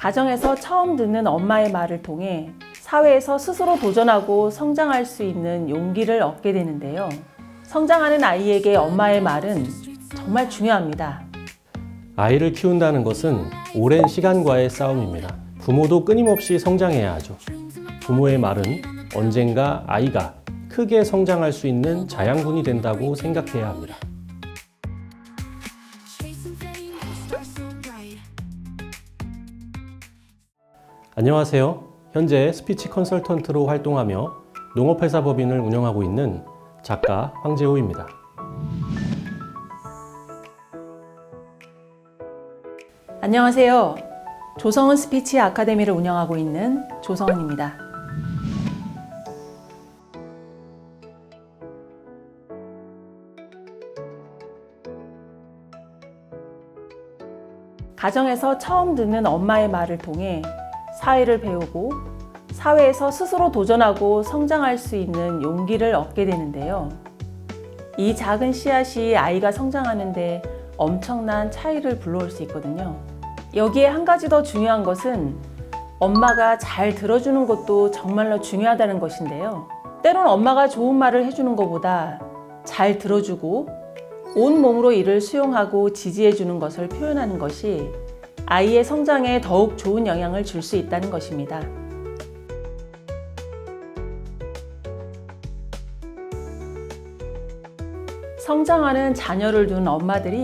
가정에서 처음 듣는 엄마의 말을 통해 사회에서 스스로 도전하고 성장할 수 있는 용기를 얻게 되는데요. 성장하는 아이에게 엄마의 말은 정말 중요합니다. 아이를 키운다는 것은 오랜 시간과의 싸움입니다. 부모도 끊임없이 성장해야 하죠. 부모의 말은 언젠가 아이가 크게 성장할 수 있는 자양분이 된다고 생각해야 합니다. 안녕하세요. 현재 스피치 컨설턴트로 활동하며 농업회사 법인을 운영하고 있는 작가 황재호입니다. 안녕하세요. 조성은 스피치 아카데미를 운영하고 있는 조성은입니다. 가정에서 처음 듣는 엄마의 말을 통해 사회를 배우고 사회에서 스스로 도전하고 성장할 수 있는 용기를 얻게 되는데요. 이 작은 씨앗이 아이가 성장하는데 엄청난 차이를 불러올 수 있거든요. 여기에 한 가지 더 중요한 것은 엄마가 잘 들어주는 것도 정말로 중요하다는 것인데요. 때론 엄마가 좋은 말을 해주는 것보다 잘 들어주고 온 몸으로 이를 수용하고 지지해주는 것을 표현하는 것이 아이의 성장에 더욱 좋은 영향을 줄 수 있다는 것입니다. 성장하는 자녀를 둔 엄마들이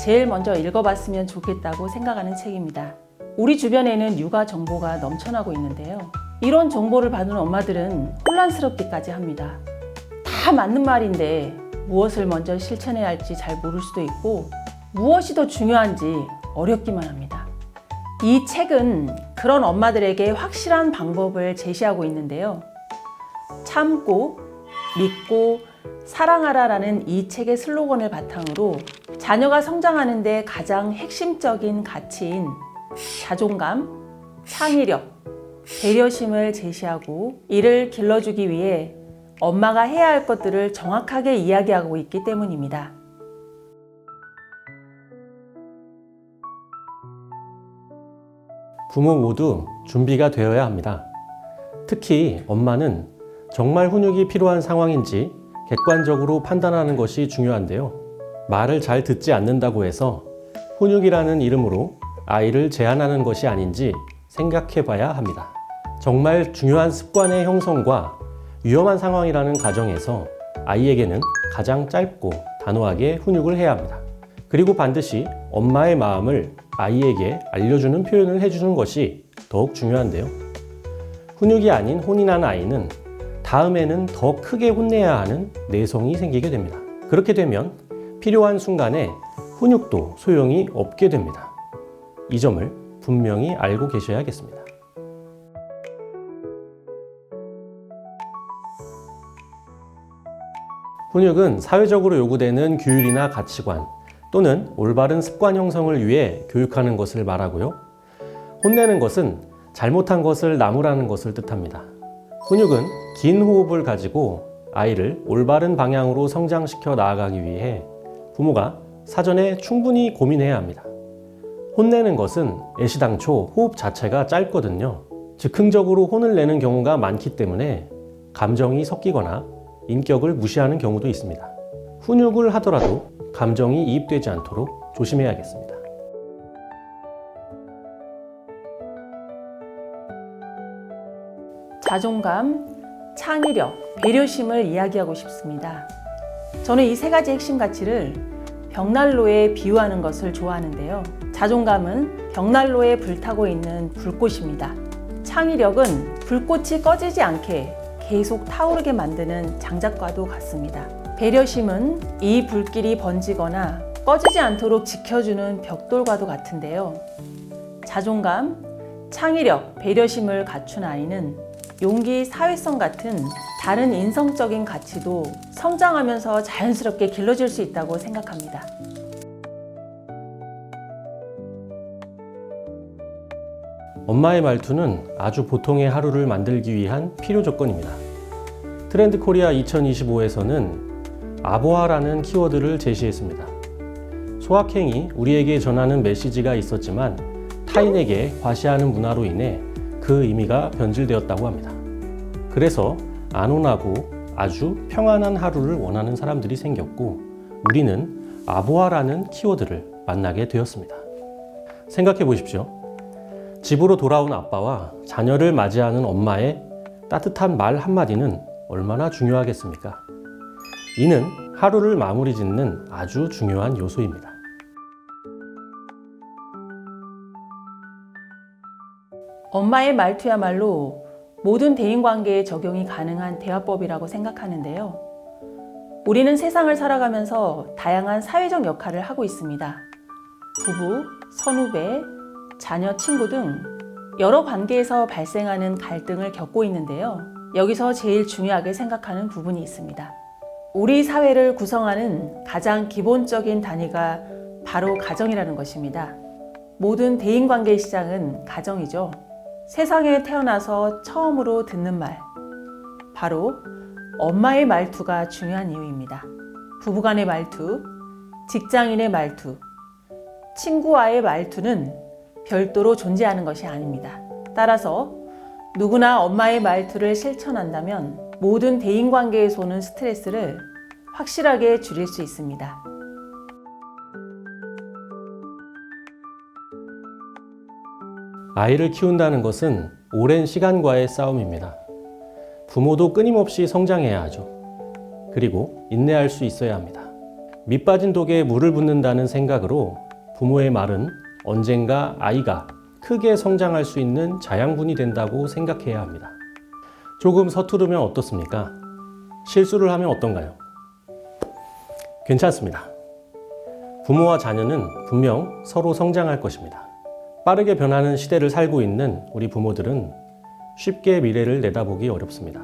제일 먼저 읽어봤으면 좋겠다고 생각하는 책입니다. 우리 주변에는 육아 정보가 넘쳐나고 있는데요. 이런 정보를 받은 엄마들은 혼란스럽기까지 합니다. 다 맞는 말인데 무엇을 먼저 실천해야 할지 잘 모를 수도 있고 무엇이 더 중요한지 어렵기만 합니다. 이 책은 그런 엄마들에게 확실한 방법을 제시하고 있는데요. 참고, 믿고, 사랑하라라는 이 책의 슬로건을 바탕으로 자녀가 성장하는데 가장 핵심적인 가치인 자존감, 창의력, 배려심을 제시하고 이를 길러주기 위해 엄마가 해야 할 것들을 정확하게 이야기하고 있기 때문입니다. 부모 모두 준비가 되어야 합니다. 특히 엄마는 정말 훈육이 필요한 상황인지 객관적으로 판단하는 것이 중요한데요. 말을 잘 듣지 않는다고 해서 훈육이라는 이름으로 아이를 제한하는 것이 아닌지 생각해 봐야 합니다. 정말 중요한 습관의 형성과 위험한 상황이라는 가정에서 아이에게는 가장 짧고 단호하게 훈육을 해야 합니다. 그리고 반드시 엄마의 마음을 아이에게 알려주는 표현을 해주는 것이 더욱 중요한데요. 훈육이 아닌 혼인한 아이는 다음에는 더 크게 혼내야 하는 내성이 생기게 됩니다. 그렇게 되면 필요한 순간에 훈육도 소용이 없게 됩니다. 이 점을 분명히 알고 계셔야겠습니다. 훈육은 사회적으로 요구되는 규율이나 가치관 또는 올바른 습관 형성을 위해 교육하는 것을 말하고요. 혼내는 것은 잘못한 것을 나무라는 것을 뜻합니다. 훈육은 긴 호흡을 가지고 아이를 올바른 방향으로 성장시켜 나아가기 위해 부모가 사전에 충분히 고민해야 합니다. 혼내는 것은 애시당초 호흡 자체가 짧거든요. 즉흥적으로 혼을 내는 경우가 많기 때문에 감정이 섞이거나 인격을 무시하는 경우도 있습니다. 훈육을 하더라도 감정이 이입되지 않도록 조심해야겠습니다. 자존감, 창의력, 배려심을 이야기하고 싶습니다. 저는 이 세 가지 핵심 가치를 벽난로에 비유하는 것을 좋아하는데요. 자존감은 벽난로에 불타고 있는 불꽃입니다. 창의력은 불꽃이 꺼지지 않게 계속 타오르게 만드는 장작과도 같습니다. 배려심은 이 불길이 번지거나 꺼지지 않도록 지켜주는 벽돌과도 같은데요. 자존감, 창의력, 배려심을 갖춘 아이는 용기, 사회성 같은 다른 인성적인 가치도 성장하면서 자연스럽게 길러질 수 있다고 생각합니다. 엄마의 말투는 아주 보통의 하루를 만들기 위한 필요 조건입니다. 트렌드 코리아 2025에서는 아보아라는 키워드를 제시했습니다. 소확행이 우리에게 전하는 메시지가 있었지만 타인에게 과시하는 문화로 인해 그 의미가 변질되었다고 합니다. 그래서 안온하고 아주 평안한 하루를 원하는 사람들이 생겼고 우리는 아보아라는 키워드를 만나게 되었습니다. 생각해 보십시오. 집으로 돌아온 아빠와 자녀를 맞이하는 엄마의 따뜻한 말 한마디는 얼마나 중요하겠습니까? 이는 하루를 마무리 짓는 아주 중요한 요소입니다. 엄마의 말투야말로 모든 대인관계에 적용이 가능한 대화법이라고 생각하는데요. 우리는 세상을 살아가면서 다양한 사회적 역할을 하고 있습니다. 부부, 선후배, 자녀, 친구 등 여러 관계에서 발생하는 갈등을 겪고 있는데요. 여기서 제일 중요하게 생각하는 부분이 있습니다. 우리 사회를 구성하는 가장 기본적인 단위가 바로 가정이라는 것입니다. 모든 대인관계의 시작은 가정이죠. 세상에 태어나서 처음으로 듣는 말. 바로 엄마의 말투가 중요한 이유입니다. 부부간의 말투, 직장인의 말투, 친구와의 말투는 별도로 존재하는 것이 아닙니다. 따라서 누구나 엄마의 말투를 실천한다면 모든 대인관계에서 오는 스트레스를 확실하게 줄일 수 있습니다. 아이를 키운다는 것은 오랜 시간과의 싸움입니다. 부모도 끊임없이 성장해야 하죠. 그리고 인내할 수 있어야 합니다. 밑 빠진 독에 물을 붓는다는 생각으로 부모의 말은 언젠가 아이가 크게 성장할 수 있는 자양분이 된다고 생각해야 합니다. 조금 서투르면 어떻습니까? 실수를 하면 어떤가요? 괜찮습니다. 부모와 자녀는 분명 서로 성장할 것입니다. 빠르게 변하는 시대를 살고 있는 우리 부모들은 쉽게 미래를 내다보기 어렵습니다.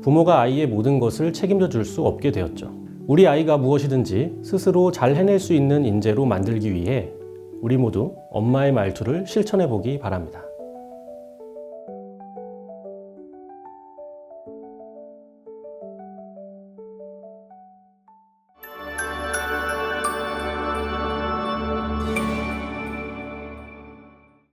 부모가 아이의 모든 것을 책임져 줄 수 없게 되었죠. 우리 아이가 무엇이든지 스스로 잘 해낼 수 있는 인재로 만들기 위해 우리 모두 엄마의 말투를 실천해 보기 바랍니다.